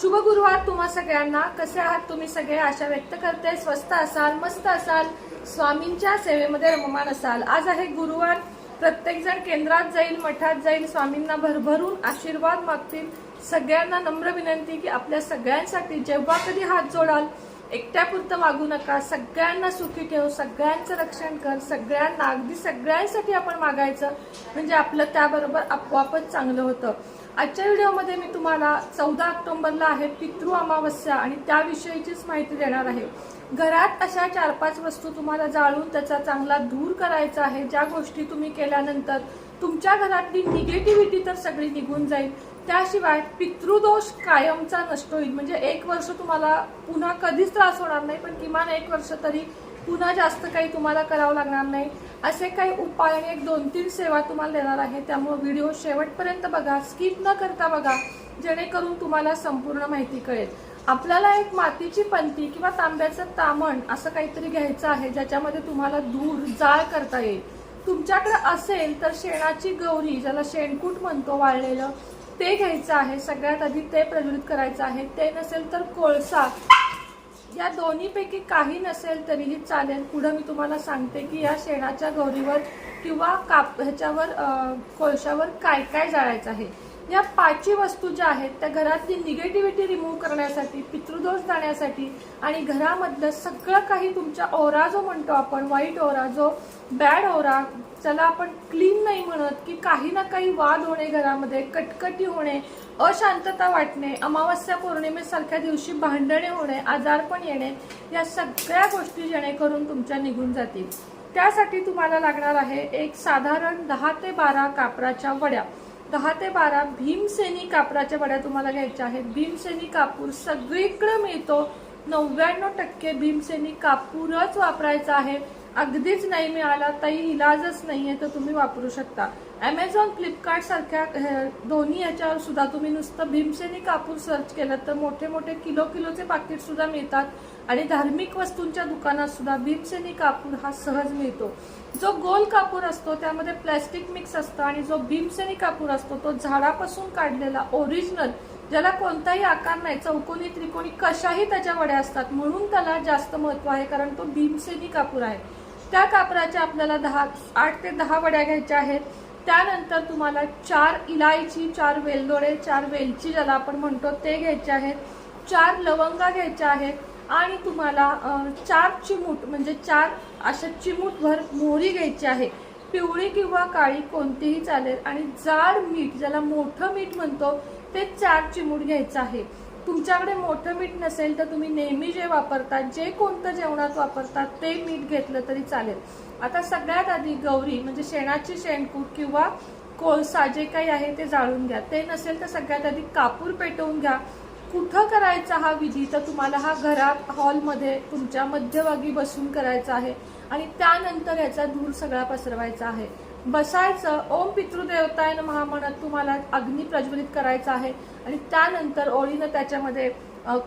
शुभ गुरुवार तुम्हा सगळ्यांना. कसे आहात तुम्ही सगळे? आशा व्यक्त करते. स्वस्त असाल मस्त असाल स्वामींच्या सेवेमध्ये रममान असाल. आज आहे गुरुवार. प्रत्येकजण केंद्रात जाईल मठात जाईल स्वामींना भरभरून आशीर्वाद मागतील. सगळ्यांना नम्र विनंती की आपल्या सगळ्यांसाठी जेव्हा कधी हात जोडाल एकट्यापुरतं मागू नका. सगळ्यांना सुखी ठेव सगळ्यांचं रक्षण कर सगळ्यांना अगदी सगळ्यांसाठी आपण मागायचं म्हणजे आपलं त्याबरोबर आपोआपच चांगलं होतं. आजच्या व्हिडिओमध्ये मी तुम्हाला चौदा ऑक्टोंबरला आहे पितृ अमावस्या आणि त्याविषयीचीच माहिती देणार आहे. घरात अशा चार पाच वस्तू तुम्हाला जाळून त्याचा चांगला दूर करायचा आहे. ज्या गोष्टी तुम्ही केल्यानंतर तुमच्या घरातली निगेटिव्हिटी तर सगळी निघून जाईल. त्याशिवाय पितृदोष कायमचा नष्ट होईल. म्हणजे एक वर्ष तुम्हाला पुन्हा कधीच त्रास होणार नाही पण किमान एक वर्ष तरी पुन्हा जास्त काही तुम्हाला करावं लागणार नाही. असे काही उपाय आणि एक दोन तीन सेवा तुम्हाला देणार आहे. त्यामुळे व्हिडिओ शेवटपर्यंत बघा स्किप न करता बघा जेणेकरून तुम्हाला संपूर्ण माहिती कळेल. आपल्याला एक मातीची पंती किंवा तांब्याचं तामण असं काहीतरी घ्यायचं आहे ज्याच्यामध्ये तुम्हाला धूर जाळ करता येईल. तुमच्याकडे असेल तर शेणाची गौरी ज्याला शेणकूट म्हणतो वाळलेलं ते घ्यायचं आहे सगळ्यात आधी ते प्रज्वलित करायचं आहे. ते नसेल तर कोळसा. या दोन्हीपैकी काही नसेल तरीही चालेल. पुढं मी तुम्हाला सांगते की या शेणाच्या गौरीवर किंवा काप ह्याच्यावर कोळशावर काय काय जाळायचं आहे. या पाचही वस्तू ज्या आहेत त्या घरातली निगेटिव्हिटी रिमूव्ह करण्यासाठी पितृदोष जाण्यासाठी आणि घरामधलं सगळं काही तुमच्या ओरा जो म्हणतो आपण वाईट ओरा जो बॅड ओरा ज्याला आपण क्लीन नाही म्हणत की काही ना काही वाद होणे घरामध्ये कटकटी होणे अशांतता वाटणे अमावस्या पौर्णिमेसारख्या दिवशी भांडणे होणे आजारपण येणे या सगळ्या गोष्टी जेणेकरून तुमच्या निघून जातील. त्यासाठी तुम्हाला लागणार आहे एक साधारण दहा ते बारा कापराच्या वड्या. दहा ते बारा भीमसेनी कापराच्या वड्या तुम्हाला घ्यायच्या आहेत. भीमसेनी कापूर सगळीकडे मिळतो. नव्याण्णव टक्के भीमसेनी कापूरच वापरायचा आहे. अगदीच नाही मिळाला तरी इलाजच नाही आहे तर तुम्ही वापरू शकता. ॲमेझॉन फ्लिपकार्ट सारख्या दोन्ही याच्यावर सुद्धा तुम्ही नुसतं भीमसेनी कापूर सर्च केलं तर मोठे मोठे किलो किलोचे पाकिट सुद्धा मिळतात. आणि धार्मिक वस्तूंच्या दुकानात सुद्धा भीमसेनी कापूर हा सहज मिळतो. जो गोल कापूर असतो त्यामध्ये प्लॅस्टिक मिक्स असतं आणि जो भीमसेनी कापूर असतो तो झाडापासून काढलेला ओरिजिनल ज्याला कोणताही आकार नाही चौकोनी त्रिकोणी कशाही त्याच्या वड्या असतात म्हणून त्याला जास्त महत्त्व आहे कारण तो भीमसेनी कापूर आहे. त्या कापराच्या आपल्याला दहा आठ ते दहा वड्या घ्यायच्या आहेत. त्यानंतर तुम्हाला चार इलायची चार वेलदोडे चार वेलची ज्याला आपण म्हणतो ते घ्यायचे आहेत. चार लवंगा घ्यायच्या आहेत. आणि तुम्हाला चार चिमूट म्हणजे चार अशा चिमूटभर मोहरी घ्यायची आहे. पिवळी किंवा काळी कोणतीही चालेल. आणि जाड मीठ ज्याला मोठं मीठ म्हणतो ते चार चिमूट घ्यायचं आहे. तुमच्याकडे मोठं मीठ नसेल तर तुम्ही नेहमी जे वापरतात जे कोणतं जेवणात वापरतात ते मीठ घेतलं तरी चालेल. आता सगळ्यात आधी गौरी म्हणजे शेणाची शेणकूट किंवा कोळसा जे काही आहे ते जाळून घ्या. ते नसेल तर सगळ्यात आधी कापूर पेटवून घ्या. कुठं करायचा हा विधी? तर तुम्हाला हा घरात हॉलमध्ये तुमच्या मध्यभागी बसून करायचा आहे आणि त्यानंतर याचा धूर सगळा पसरवायचा आहे. बसायचं ओम पितृदेवतायन महामनात तुम्हाला अग्नी प्रज्वलित करायचा आहे. आणि त्यानंतर ओळीनं त्याच्यामध्ये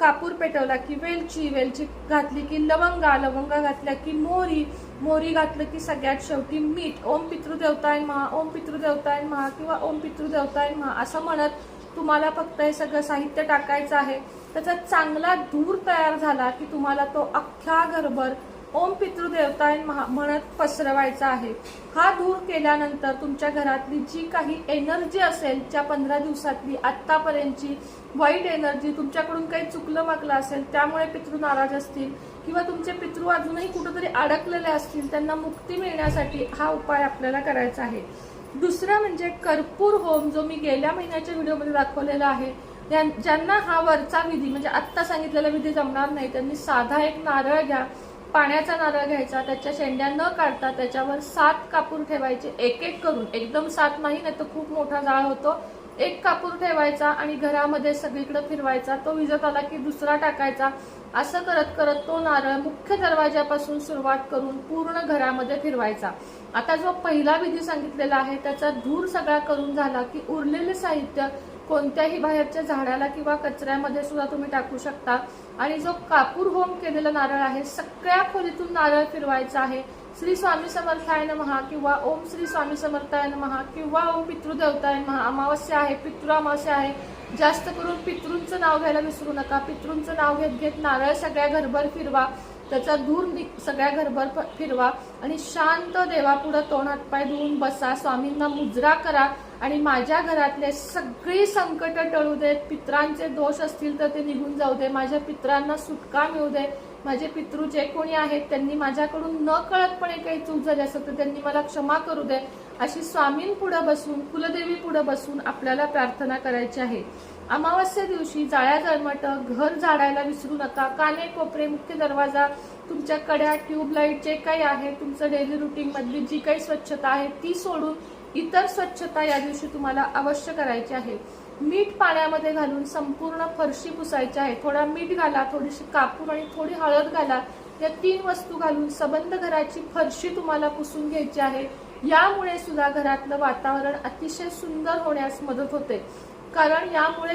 कापूर पेटवला की वेलची वेलची घातली की लवंगा लवंगा घातल्या की मोरी मोरी घातलं की सगळ्यात शेवटी मीठ. ओम पितृदेवतायन महा ओम पितृदेवतायन महा किंवा ओम पितृदेवतायन महा असं म्हणत तुम्हाला फक्त हे सगळं साहित्य टाकायचं आहे त्याचा चांगला धूर तयार झाला की तुम्हाला तो अख्ख्या घरभर ओम पितृदेवताय महा- म्हणत पसरवायचा आहे. हा धूर केल्यानंतर तुमच्या घरातली जी काही एनर्जी असेल त्या पंधरा दिवसातली आत्तापर्यंतची वाईट एनर्जी तुमच्याकडून काही चुकलं वागलं असेल त्यामुळे पितृ नाराज असतील किंवा तुमचे पितृ अजूनही कुठंतरी अडकलेले असतील त्यांना मुक्ती मिळण्यासाठी हा उपाय आपल्याला करायचा आहे. दुसरं म्हणजे कर्पूर होम जो मी गेल्या महिन्याच्या व्हिडिओमध्ये दाखवलेला आहे ज्यां- ज्यांना हा वरचा विधी म्हणजे आत्ता सांगितलेला विधी जमणार नाही त्यांनी साधा एक नारळ घ्या पाण्याचा नारळ घ्यायचा त्याच्या शेंड्या न काढता त्याच्यावर सात कापूर ठेवायचे एक एक करून. एकदम सात नाही नाही तर खूप मोठा जाळ होतो. एक कापूर ठेवायचा आणि घरामध्ये सगळीकडे फिरवायचा तो विजत आला की दुसरा टाकायचा असं करत करत तो नारळ मुख्य दरवाजापासून सुरुवात करून पूर्ण घरामध्ये फिरवायचा. आता जो पहिला विधी सांगितलेला आहे त्याचा धूर सगळा करून झाला की उरलेले साहित्य कोणत्याही बाहेरच्या झाडाला किंवा कचऱ्यामध्ये सुद्धा तुम्ही टाकू शकता. आणि जो कापूर होम केलेला नारळ आहे सगळ्या खोलीतून नारळ फिरवायचा आहे. श्री स्वामी समर्थाय महा किंवा ओम श्री स्वामी समर्थाय महा किंवा ओम पितृदेवताय महा अमावस्या आहे पितृ अमावस्या आहे. जास्त करून पितृंचं नाव घ्यायला विसरू नका. पितृंचं नाव घेत घेत नारळ सगळ्या घरभर फिरवा. त्याचा धूर सगळ्या घरभर फिरवा आणि शांत देवापुढं तोंड हातपाय धुवून बसा. स्वामींना मुजरा करा आणि माझ्या घरातले सगळी संकट टळू देत. पित्रांचे दोष असतील तर ते निघून जाऊ दे. माझ्या पित्रांना सुटका मिळू दे. माझे पितृ जे कोणी आहेत त्यांनी माझ्याकडून न कळतपणे काही चूक झाली असेल तर त्यांनी मला क्षमा करू दे अशी स्वामींपुढे बसून कुलदेवी पुढे बसून आपल्याला प्रार्थना करायची आहे. अमावस्या दिवशी जाळ्या जळमट घर झाडायला विसरू नका काने कोपरे मुख्य दरवाजा तुमच्या कड्या ट्यूबलाईट जे काही आहे तुमचं डेली रुटीन मधली जी काही स्वच्छता आहे ती सोडून इतर स्वच्छता या दिवशी तुम्हाला अवश्य करायची आहे. मीठ पाण्यामध्ये घालून संपूर्ण फरशी पुसायची आहे. थोडा मीठ घाला थोडीशी कापूर आणि थोडी हळद घाला. या तीन वस्तू घालून सबंध घराची फरशी तुम्हाला पुसून घ्यायची आहे. यामुळे सुद्धा घरातलं वातावरण अतिशय सुंदर होण्यास मदत होते. कारण यामुळे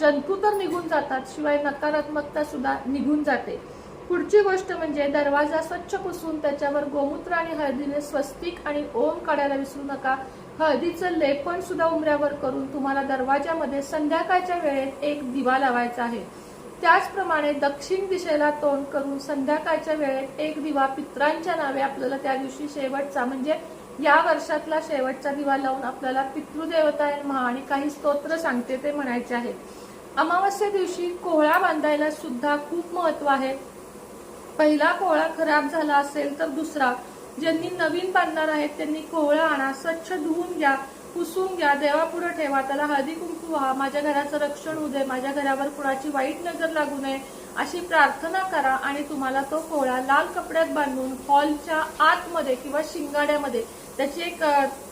जंतू तर निघून जातात शिवाय नकारात्मकता सुद्धा निघून जाते. पुढची गोष्ट म्हणजे दरवाजा स्वच्छ पुसून त्याच्यावर गोमूत्र आणि हळदीने स्वस्तिक आणि ओम काढायला विसरू नका. हळदीचं लेपण सुद्धा उमऱ्यावर करून तुम्हाला दरवाजामध्ये संध्याकाळच्या वेळेत एक दिवा लावायचा आहे. त्याचप्रमाणे दक्षिण दिशेला तोंड करून संध्याकाळच्या वेळेत एक दिवा पित्रांच्या नावे आपल्याला त्या दिवशी शेवटचा म्हणजे या वर्षातला शेवटचा दिवा लावून आपल्याला पितृदेवता महा आणि काही स्तोत्र सांगते ते म्हणायचे आहेत अमावस्या दिवशी कोहळा बांधायला सुद्धा खूप महत्त्व आहे. पहिला कोहळा खराब झाला असेल तर दुसरा ज्यांनी नवीन बांधणार आहेत त्यांनी कोहळा आणा स्वच्छ धुवून घ्या पुसून घ्या देवापुढे ठेवा. त्याला हळदी कुंकू व्हा. माझ्या घराचं रक्षण होऊ दे. माझ्या घरावर कुणाची वाईट नजर लागू नये. अशी प्रार्थना करा आणि तुम्हाला तो कोहळा लाल कपड्यात बांधून हॉलच्या आतमध्ये किंवा शिंगाड्यामध्ये त्याची एक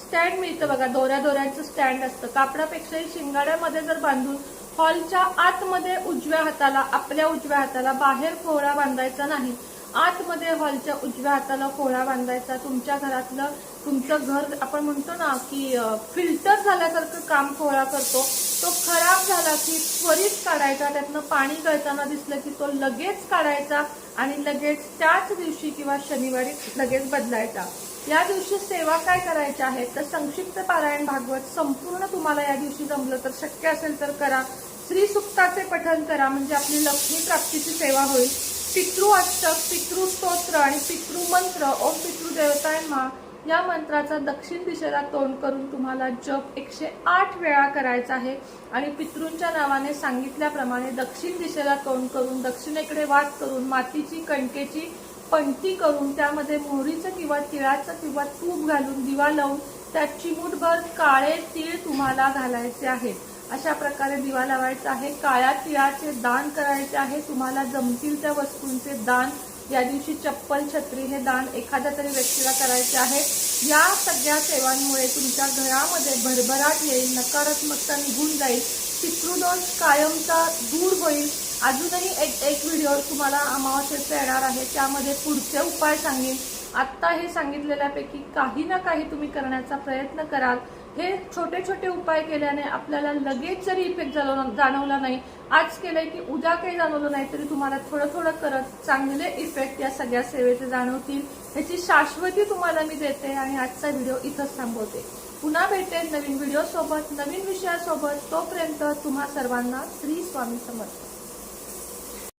स्टँड मिळतं बघा. दोऱ्या दोऱ्यांचं स्टँड असतं. कापडापेक्षाही शिंगाड्यामध्ये जर बांधून हॉलच्या आतमध्ये उजव्या हाताला आपल्या उजव्या हाताला बाहेर कोहळा बांधायचा नाही. आतमध्ये हॉलच्या उजव्या हाताला कोळा बांधायचा तुमच्या घरातलं तुमचं घर आपण म्हणतो ना की फिल्टर झाल्यासारखं काम कोळा करतो. तो खराब झाला की त्वरित काढायचा त्यातनं पाणी गळताना दिसलं की तो लगेच काढायचा आणि लगेच त्याच दिवशी किंवा शनिवारी लगेच बदलायचा. या दिवशी सेवा काय करायच्या आहेत तर संक्षिप्त पारायण भागवत संपूर्ण तुम्हाला या दिवशी जमलं तर शक्य असेल तर करा. श्री सुक्ताचे पठण करा म्हणजे आपली लक्ष्मी प्राप्तीची सेवा होईल. पितृ अष्टक आणि पितृ मंत्र ओम पितृ देवताय मा या मंत्राचा दक्षिण दिशेला तोंड करून तुम्हाला जप एकशे आठ वेळा करायचा आहे. आणि पितृंच्या नावाने सांगितल्याप्रमाणे दक्षिण दिशेला तोंड करून दक्षिणेकडे वाट करून मातीची कणकेची पंक्ती करून त्यामध्ये मोहरीचं किंवा तिळाचं किंवा तूप घालून दिवा लावून त्यात चिमूटभर काळे तीळ तुम्हाला घालायचे आहेत. अशा प्रकारे दिवा लावायचा आहे. काळ्या तिळाचे दान करायचे आहे. तुम्हाला जमतील त्या वस्तूंचे दान. या दिवशी चप्पल छत्री हे दान एखाद्या तरी व्यक्तीला करायचे आहे. या सगळ्या सेवांमुळे तुमच्या घरामध्ये भरभराट येईल नकारात्मकता निघून जाईल पितृदोष कायमचा दूर होईल. अजूनही एक एक व्हिडिओ तुम्हाला अमावस्येचा येणार आहे. त्यामध्ये पुढचे उपाय सांगेन. आत्ता हे सांगितलेल्यापैकी काही ना काही तुम्ही करण्याचा प्रयत्न कराल. हे छोटे छोटे उपाय केल्याने आपल्याला लगेच जरी इफेक्ट जाणवला नाही आज केलंय की उद्या काही जाणवलं नाही तरी तुम्हाला थोडं थोडं करत चांगले इफेक्ट या सगळ्या सेवेचे जाणवतील. याची शाश्वती तुम्हाला मी देते आणि आजचा व्हिडिओ इथंच थांबवते. पुन्हा भेटेन नवीन व्हिडिओसोबत नवीन विषयासोबत. तोपर्यंत तुम्हा सर्वांना श्री स्वामी समर्थ.